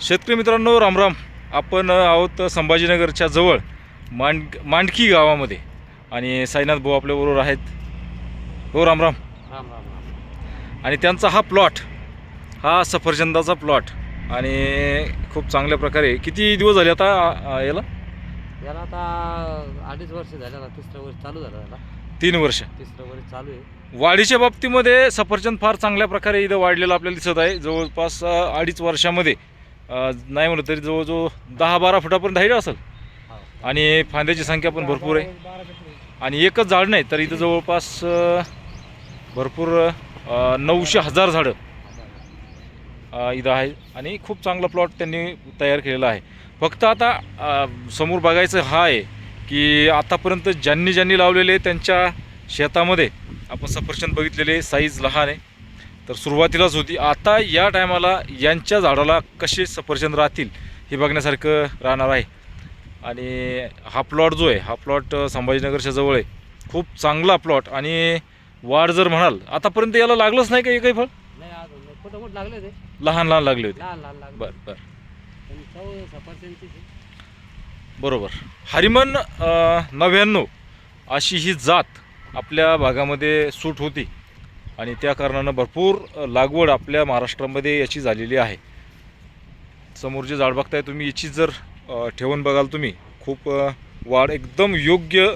शेतकरी मित्रांनो रामराम आपण आहोत संभाजीनगरच्या जवळ मांड मांडकी गावामध्ये. आणि साईनाथ भाऊ आपल्याबरोबर आहेत. हो रामराम. राम राम राम आणि त्यांचा हा प्लॉट हा सफरचंदाचा प्लॉट आणि खूप चांगल्या प्रकारे किती दिवस झाले आता याला? याला आता अडीच वर्ष झालं तिसरं वर्ष चालू झालं याला तीन वर्ष. तिसरं वर्ष चालू आहे. वाढीच्या बाबतीमध्ये सफरचंद फार चांगल्या प्रकारे इथं वाढलेलं आपल्याला दिसत आहे. जवळपास अडीच वर्षामध्ये नाही म्हणलं तरी जवळजवळ दहा बारा फुटापर्यंत हाईट असेल. आणि फांद्याची संख्या पण भरपूर आहे. आणि एकच झाड नाही तर इथं जवळपास भरपूर नऊशे हजार झाडं इथं आहे. आणि खूप चांगला प्लॉट त्यांनी तयार केलेला आहे. फक्त आता समोर बघायचं हा आहे की आतापर्यंत ज्यांनी ज्यांनी लावलेले त्यांच्या शेतामध्ये आपण सफरचंद बघितलेले साईज लहान आहे. तर सुरुवातीलाच होती. आता या टायमाला यांच्या झाडाला कसे सफरचंद राहतील हे बघण्यासारखं राहणार आहे. आणि हा प्लॉट जो आहे हा प्लॉट संभाजीनगरच्या जवळ आहे. खूप चांगला प्लॉट आणि वाढ जर म्हणाल आतापर्यंत याला लागलंच नाही का हे काही फळ लहान लहान लागले होते. बरं बरं बरोबर. हरिमन नव्याण्णव अशी ही जात आपल्या भागामध्ये सूट होती. आणि त्या कारणानं भरपूर लागवड आपल्या महाराष्ट्रामध्ये याची झालेली आहे. समोर जे झाड बघताय तुम्ही याची जर ठेवून बघाल तुम्ही खूप वाढ एकदम योग्य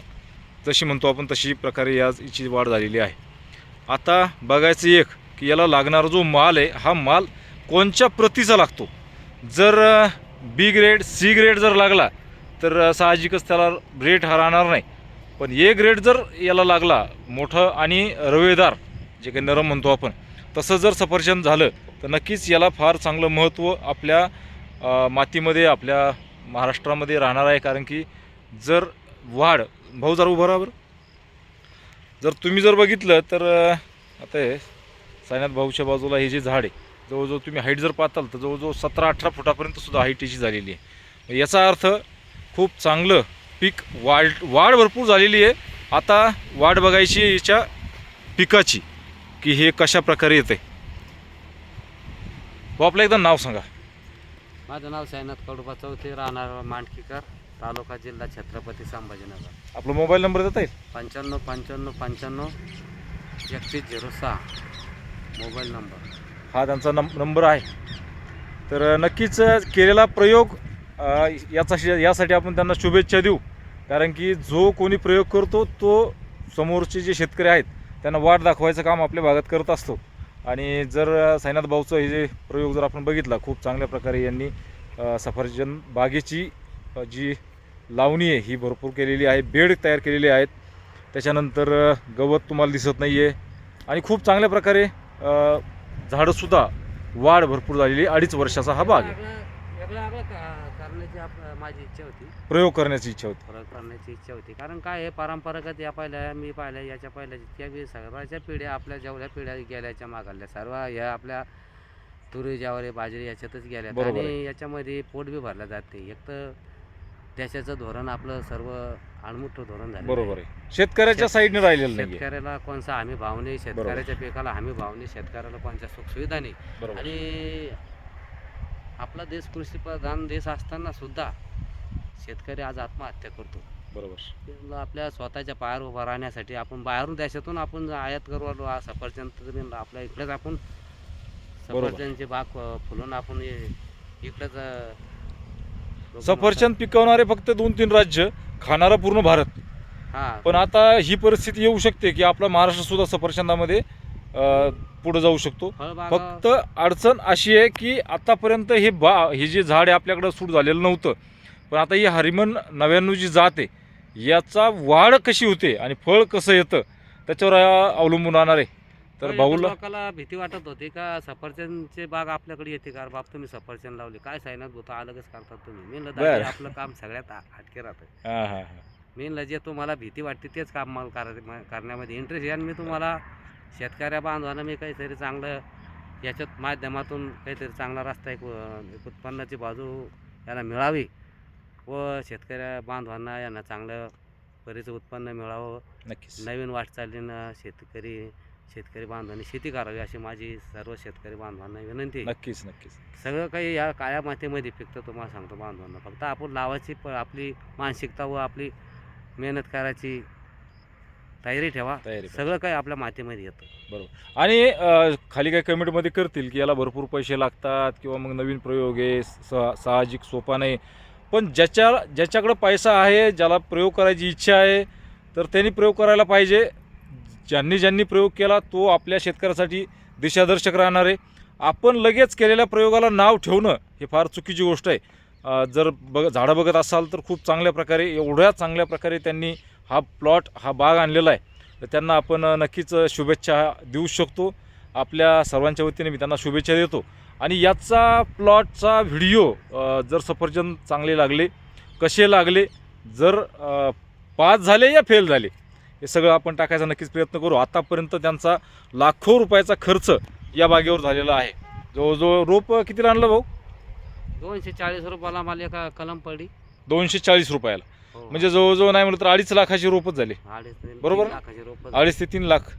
जशी म्हणतो आपण तशी प्रकारे याच याची वाढ झालेली आहे. आता बघायचं एक की याला लागणारा जो माल आहे हा माल कोणत्या प्रतीचा लागतो? जर बी ग्रेड सी ग्रेड जर लागला तर साहजिकच त्याला रेट हा राहणार नाही. पण ए ग्रेड जर याला लागला मोठं आणि रवेदार जे काही नरम म्हणतो आपण तसं जर सफरचंद झालं तर नक्कीच याला फार चांगलं महत्त्व आपल्या मातीमध्ये आपल्या महाराष्ट्रामध्ये राहणार आहे. कारण की जर वाढ भाऊ जरा उभं बरं. जर तुम्ही जर बघितलं तर आता हे साईनाथ भाऊच्या बाजूला हे जे झाड आहे जवळजवळ तुम्ही हाईट जर पाहताल तर जवळजवळ सतरा अठरा फुटापर्यंत सुद्धा हाईट याची झालेली आहे. याचा अर्थ खूप चांगलं पीक वाढ वाढ भरपूर झालेली आहे. आता वाढ बघायची आहे याच्या पिकाची. की हे कशा प्रकारे येते हो आपलं एकदा नाव सांगा. माझं नाव साईनाथ कडोबा चौथे राहणार मांडकीकर तालुका जिल्हा छत्रपती संभाजीनगर. आपला मोबाईल नंबर देता येईल? पंच्याण्णव पंच्याण्णव पंच्याण्णव एकतीस झिरो सहा. Mobile number. हा त्यांचा नम नंबर आहे. तर नक्कीच केलेला प्रयोग अ, याचा यासाठी आपण त्यांना शुभेच्छा देऊ. कारण की जो कोणी प्रयोग करतो तो समोरचे जे शेतकरी आहेत त्यांना वाट दाखवायचं काम आपल्या भागात करत असतो. आणि जर साईनाथ भाऊचं हे जे प्रयोग जर आपण बघितला खूप चांगल्या प्रकारे यांनी सफरजन सफरचंद बागेची जी लावणी आहे ही भरपूर केलेली आहे बेड तयार केलेले आहेत. त्याच्यानंतर गवत तुम्हाला दिसत नाही आहे आणि खूप चांगल्या प्रकारे झाडंसुद्धा वाढ भरपूर झालेली अडीच वर्षाचा हा बाग आहे. करण्याची आप माझी इच्छा होती. प्रयोग करण्याची इच्छा होती. फरक करण्याची इच्छा होती. कारण काय आहे पारंपरिकच या पहिल्या मी पाहिल्या याच्या पहिल्या जितक्या बी सगळ्याच्या पिढ्या आपल्या जेवढ्या पिढ्या गेल्याच्या मागाल्या सर्व या आपल्या तुरी ज्वारी बाजरी याच्यातच गेल्या बरोबर आणि याच्यामध्ये पोट बी भरलं जाते एक तर देशाचं धोरण आपलं सर्व आडमुठं धोरण झालं बरोबर आहे. शेतकऱ्याच्या साईडने राहिलेलं नाही शेतकऱ्याला कोणता हमी भाव नाही. शेतकऱ्याच्या पिकाला हमी भाव नाही. शेतकऱ्याला कोणत्या सुखसुविधा नाही. बरोबर. आणि आपला देश कृषीप्रधान देश असताना सुद्धा शेतकरी आज आत्महत्या करतो बरोबर आपल्या स्वतःच्या पायावर उभा राहण्यासाठी आपण बाहेरून देशातून आपण आयात करू आलो सफरचंद आपल्या इकडेच आपण. सफरचंदचे बाग फुलून आपण इकडेच सफरचंद पिकवणारे फक्त दोन तीन राज्य खाणारा पूर्ण भारत. हा पण आता ही परिस्थिती येऊ शकते की आपला महाराष्ट्र सुद्धा सफरचंदामध्ये पुढे जाऊ शकतो. फळबागा फक्त अडचण अशी आहे की आतापर्यंत हे बा हे जे झाड आहे आपल्याकडं सूट झालेलं नव्हतं. पण आता ही हरिमन नव्याण्णव जी जात आहे याचा वाढ कशी होते आणि फळ कसं येतं त्याच्यावर अवलंबून राहणार आहे. तर भाऊला लोकांना भीती वाटत होती का सफरचंदचे बाग आपल्याकडे येते का? बाप तुम्ही सफरचंद लावले. काय सायनात होता अलगच करतात तुम्ही. मी आपलं काम सगळ्यात हटके राहतं. हां हां हां. मी जे तुम्हाला भीती वाटते तेच काम मला करण्यामध्ये. इंटरेस्ट आहे आणि मी तुम्हाला शेतकऱ्या बांधवांना मी काहीतरी चांगलं याच्यात माध्यमातून काहीतरी चांगला रस्ता एक एक उत्पन्नाची बाजू याला मिळावी व शेतकऱ्या बांधवांना यांना चांगलं बरेच उत्पन्न मिळावं. नक्कीच. नवीन वाटचालीनं शेतकरी शेतकरी बांधवांनी शेती करावी अशी माझी सर्व शेतकरी बांधवांना विनंती आहे. नक्कीच नक्कीच. सगळं काही या काळ्या मातीमध्ये पिकतं तुम्हाला सांगतो बांधवांना. फक्त आपण लावायची प आपली मानसिकता व आपली मेहनत करायची तयारी ठेवा. तयारी सगळं काही आपल्या मातीमध्ये येतं. आणि अ, खाली काही कमेंटमध्ये करतील की याला भरपूर पैसे लागतात किंवा मग नवीन प्रयोग आहे सा साहजिक सोपा नाही. पण ज्याच्या ज्याच्याकडं पैसा आहे ज्याला प्रयोग करायची इच्छा आहे तर त्यांनी प्रयोग करायला पाहिजे. ज्यांनी ज्यांनी प्रयोग केला तो आपल्या शेतकऱ्यासाठी दिशादर्शक राहणार आहे. आपण लगेच केलेल्या प्रयोगाला नाव ठेवणं हे फार चुकीची गोष्ट आहे. अ, जर बघ झाडं बघत असाल तर खूप चांगल्या प्रकारे एवढ्या चांगल्या प्रकारे त्यांनी हा प्लॉट हा बाग आणलेला आहे. तर त्यांना आपण नक्कीच शुभेच्छा देऊ शकतो. आपल्या सर्वांच्या वतीने मी त्यांना शुभेच्छा देतो. आणि याचा प्लॉटचा व्हिडिओ जर सफरचंद चांगले लागले कसे लागले जर पास झाले या फेल झाले हे सगळं आपण टाकायचा नक्कीच प्रयत्न करू. आतापर्यंत त्यांचा लाखो रुपयाचा खर्च या बागेवर झालेला आहे. जवळजवळ रोप कितीला आणलं भाऊ? दोनशे चाळीस रुपयाला मला एका कलम पडली. दोनशे चाळीस रुपयाला. म्हणजे जवळजवळ नाही म्हटलं तर अडीच लाखाची रोपच झाली. बरोबर? अडीच ते तीन लाख.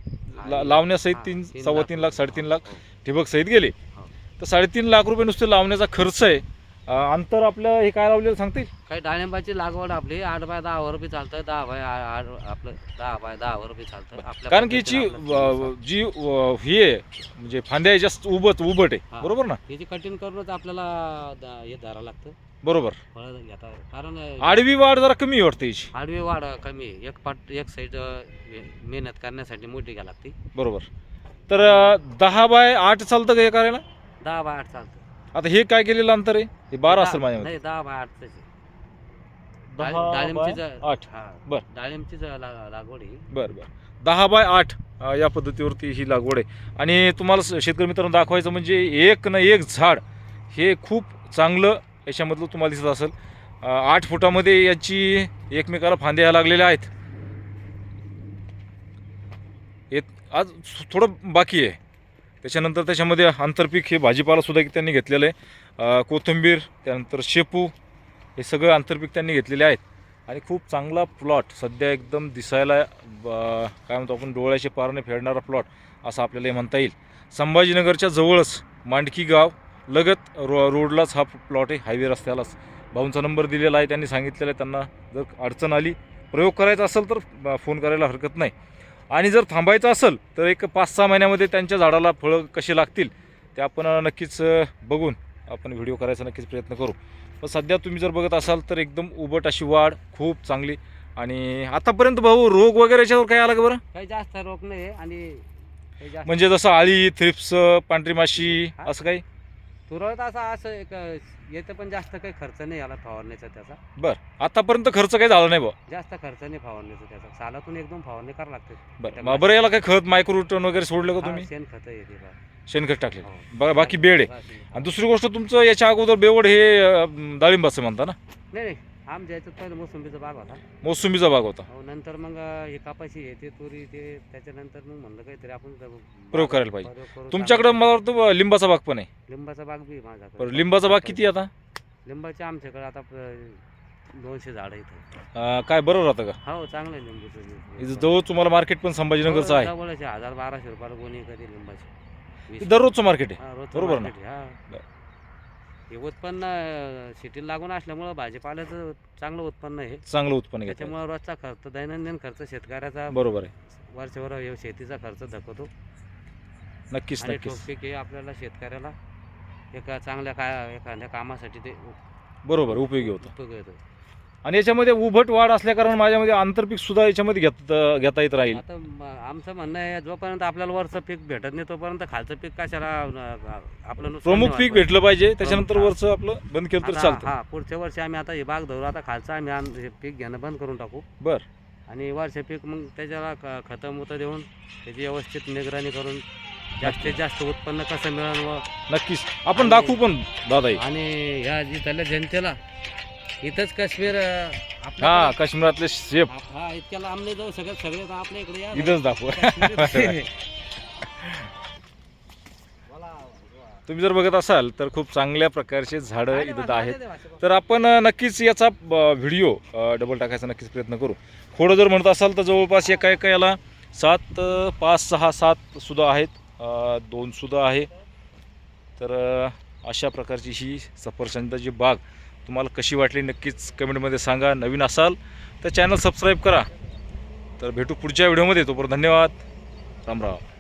लावण्यासहित हा, तीन सव्वा तीन लाख रुपये. साडेतीन लाख हो. ठिबक सहित गेले. हो. तर साडेतीन लाख रुपये नुसते लावण्याचा खर्च आहे. अंतर आपलं हे काय लावलेलं सांगता काही डाळिंबाची लागवड आपली आठ बाय दहा बी चालतं दहा बाय आपलं दहा बाय दहा बी चालतं कारण की जी अं, ही आहे म्हणजे फांद्या जास्त उभत उभट आहे. हा. बरोबर ना? त्याची कटिंग करूनच आपल्याला हे धरावं लागतं. बरोबर. फळं घेता कारण आडवी वाढ जरा कमी वाटते याची आडवी वाढ कमी आहे. एक पाट एक साईड मेहनत करण्यासाठी मोठी घ्या लागते. बरोबर. तर अं, दहा बाय आठ चालतं का हे करायला? दहा बाय आठ चालतं. आता हे काय केलेलं अंतर आहे? हे बारा दहा- असेल माझ्यामध्ये. नाही दहा बाय आठच दहा डाळिंबची बाय ज- आठ. हा. बर. डाळिंबची ज- ला- लागवड आहे. बरं बरं. दहा बाय आठ अं, या पद्धतीवरती ही लागवड आहे. आणि तुम्हाला स- शेतकरी मित्रांनो दाखवायचं म्हणजे एक ना एक झाड हे खूप चांगलं याच्यामधलं तुम्हाला दिसत असेल. आठ फुटामध्ये याची एकमेकाला फांद्या लागलेल्या आहेत. येत आज थोडं बाकी आहे. त्याच्यानंतर त्याच्यामध्ये आंतरपीक हे भाजीपालासुद्धा त्यांनी घेतलेलं आहे. कोथिंबीर त्यानंतर शेपू हे सगळं आंतरपीक त्यांनी घेतलेले आहेत. आणि खूप चांगला प्लॉट सध्या एकदम दिसायला ब- काय म्हणतो आपण डोळ्याचे पारणे फेडणारा प्लॉट असं आपल्याला हे म्हणता येईल. संभाजीनगरच्या जवळच मांडकी गाव लगत रो रोडलाच हा प्लॉट आहे. हायवे रस्त्यालाच. भाऊंचा नंबर दिलेला आहे त्यांनी सांगितलेला आहे त्यांना जर अडचण आली प्रयोग करायचा असेल तर फोन करायला हरकत नाही. आणि जर थांबायचं असेल तर एक पाच सहा महिन्यामध्ये त्यांच्या झाडाला फळं कशी लागतील ते आपण नक्कीच बघून आपण व्हिडिओ करायचा नक्कीच प्रयत्न करू. पण सध्या तुम्ही जर बघत असाल तर एकदम उबट अशी वाढ खूप चांगली. आणि आतापर्यंत भाऊ रोग वगैरे याच्यावर काय आला का बरं? काही जास्त रोग नाही आणि म्हणजे जसं आळी थ्रिप्स पांढरी माशी असं काही? तुरळत असा असं एक येतं पण जास्त काही खर्च नाही याला फवारण्याचा त्याचा. बरं आतापर्यंत खर्च काही झाला नाही बा जास्त खर्च नाही फवारण्याचा त्याचा. सालातून एकदम फवारणी करावं लागते. बरं मग बरं याला काही खत मायक्रोटन वगैरे सोडलं का तुम्ही? शेण खत येते बा. शेणखत टाकले हो. बघा बाकी बेड आहे. आणि दुसरी गोष्ट तुमचं याच्या अगोदर बेवड हे अं, डाळिंबाचं म्हणता ना? नाही नाही. आमच्या याच्यात पहिलं मोसंबीचा बाग होता. मोसंबीचा बाग होता. अहो, नंतर मग अं, हे कापाशी हे ते तुरी ते त्याच्यानंतर मग म्हणलं काहीतरी आपण जर प्रयोग करायला पाहिजे. प्रयोग करू, तुमच्याकडं चांगलं. मला वाटतं लिंबाचा बाग पण आहे. लिंबाचा बाग बी आहे माझ्याकडे बरं लिंबाचा बाग किती आता? लिंबाचे आमच्याकडे आता अं, दोनशे झाडं इथं. अं, काय बरं राहतं का? हो चांगलं आहे लिंबूचं इथं जवळ तुम्हाला मार्केट पण संभाजीनगरचं आहे. जवळचे हजार बाराशे रुपयाला गोणी कधी लिंबाची. वीस- दररोजचं मार्केट आहे. हा, रोजचं बरोबर ना? market आहे, हा. हे उत्पन्न सिटीला लागून असल्यामुळं भाजीपाल्याचं चांगलं उत्पन्न आहे. चांगलं उत्पन्न घेतात त्याच्यामुळे रोजचा खर्च दैनंदिन खर्च शेतकऱ्याचा बरोबर आहे. वर्षभर हे शेतीचा खर्च धकवतो नक्कीच आणि नक्कीच. हे आपल्याला शेतकऱ्याला एका चांगल्या काय एखाद्या कामासाठी ते बरोबर उपयोगी होतं. उपयोग येतो आणि याच्यामध्ये उभट वाढ असल्या कारण माझ्यामध्ये आंतरपीक सुद्धा याच्यामध्ये घेत घेता येत राहील. आता आमचं म्हणणं आहे जोपर्यंत आपल्याला वरचं पीक भेटत नाही तोपर्यंत खालचं पीक कशाला आपलं प्रमुख पीक भेटलं पाहिजे त्याच्यानंतर. वरचं आपलं बंद केलं तर चालतं. हा पुढच्या वर्षी आम्ही आता हे बाग धरू आता खालचं आम्ही आम- हे पीक घेणं बंद करून टाकू. बर. आणि वरचे पीक मग त्याच्याला क- खतं मुतं देऊन त्याची व्यवस्थित निगराणी करून जास्तीत जास्त उत्पन्न कसं मिळेल व नक्कीच. आपण दाखवू पण दादा. आणि ह्या जी त्याला जनतेला इथंच काश्मीर हा काश्मीरातले शेप. हा इतक्या लांब नाही जाऊ सगळं सगळे आपल्या इकडे या. इथंच दाखवू. तुम्ही जर बघत असाल तर खूप चांगल्या प्रकारचे झाडं इथं आहेत. तर आपण नक्कीच याचा व्हिडिओ डबल टाकायचा नक्कीच प्रयत्न करू. खोडं जर म्हणत असाल तर जवळपास एका एका याला? सात पाच सहा सात सुद्धा आहेत. दोन सुद्धा आहे. तर अशा प्रकारची ही सफरचंदाची बाग. तुम्हाला कशी वाटली नक्कीच कमेंटमध्ये सांगा. नवीन असाल तर चॅनल सबस्क्राईब करा. तर भेटू पुढच्या व्हिडिओमध्ये. तोपर्यंत धन्यवाद. राम राम.